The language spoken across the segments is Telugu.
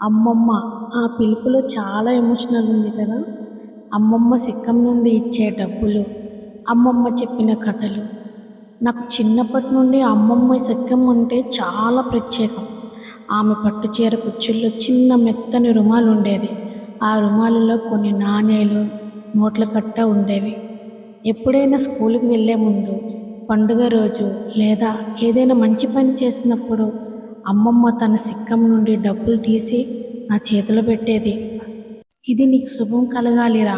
అమ్మమ్మ ఆ పిలుపులో చాలా ఎమోషనల్ ఉంది కదా? అమ్మమ్మ సిక్కం నుండి ఇచ్చే డబ్బులు అమ్మమ్మ చెప్పిన కథలు. నాకు చిన్నప్పటి నుండి అమ్మమ్మ సిక్కం అంటే చాలా ప్రత్యేకం. ఆమె పట్టు చీర కుచ్చుల్లో చిన్న మెత్తని రుమాలు ఉండేది ఆ రుమాలులో కొన్ని నాణేలు నోట్ల కట్ట ఉండేవి. ఎప్పుడైనా స్కూల్కి వెళ్ళే ముందు పండుగ రోజు లేదా ఏదైనా మంచి పని చేసినప్పుడు అమ్మమ్మ తన సిక్కం నుండి డబ్బులు తీసి నా చేతిలో పెట్టేది. ఇది నీకు శుభం కలగాలిరా.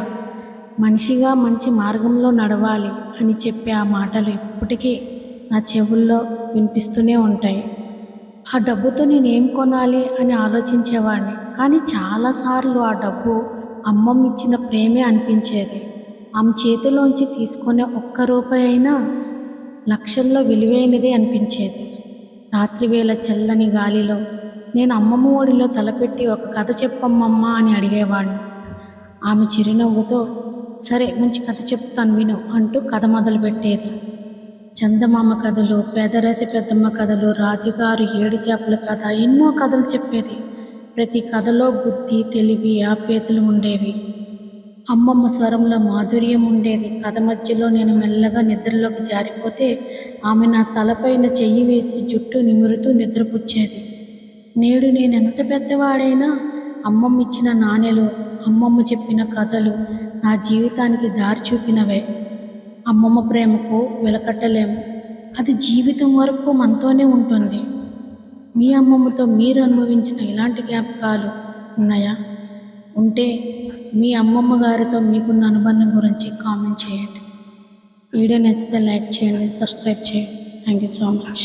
మనిషిగా మంచి మార్గంలో నడవాలి అని చెప్పే ఆ మాటలు ఇప్పటికీ నా చెవుల్లో వినిపిస్తూనే ఉంటాయి. ఆ డబ్బుతో నేనేం కొనాలి అని ఆలోచించేవాడిని కానీ చాలాసార్లు ఆ డబ్బు అమ్మమ్మ ఇచ్చిన ప్రేమే అనిపించేది. ఆమె చేతిలోంచి తీసుకునే ఒక్క రూపాయి అయినా లక్షల్లో విలువైనదే అనిపించేది. రాత్రివేళ చల్లని గాలిలో నేను అమ్మమ్మ ఒడిలో తలపెట్టి ఒక కథ చెప్పమ్మమ్మా అని అడిగేవాడు ఆమె చిరునవ్వుతో సరే మంచి కథ చెప్తాను విను అంటూ కథ మొదలుపెట్టేది. చందమామ కథలు పేదరాశి పెద్దమ్మ కథలు రాజుగారు ఏడు చేపల కథ ఎన్నో కథలు చెప్పేది. ప్రతి కథలో బుద్ధి తెలివి ఆప్యాయతలు ఉండేవి. అమ్మమ్మ స్వరంలో మాధుర్యం ఉండేది. కథ మధ్యలో నేను మెల్లగా నిద్రలోకి జారిపోతే ఆమె నా తలపైన చెయ్యి వేసి జుట్టు నిమురుతూ నిద్రపుచ్చేది. నేడు నేను ఎంత పెద్దవాడైనా అమ్మమ్మ ఇచ్చిన నాణ్యలు అమ్మమ్మ చెప్పిన కథలు నా జీవితానికి దారి చూపినవే. అమ్మమ్మ ప్రేమకు వెలకట్టలేము. అది జీవితం వరకు మనతోనే ఉంటుంది. మీ అమ్మమ్మతో మీరు అనుభవించిన ఇలాంటి జ్ఞాపకాలు ఉన్నాయా? ఉంటే మీ అమ్మమ్మ గారితో మీకున్న అనుబంధం గురించి కామెంట్ చేయండి. వీడియో నచ్చితే లైక్ చేయండి సబ్స్క్రైబ్ చేయండి. Thank you so much.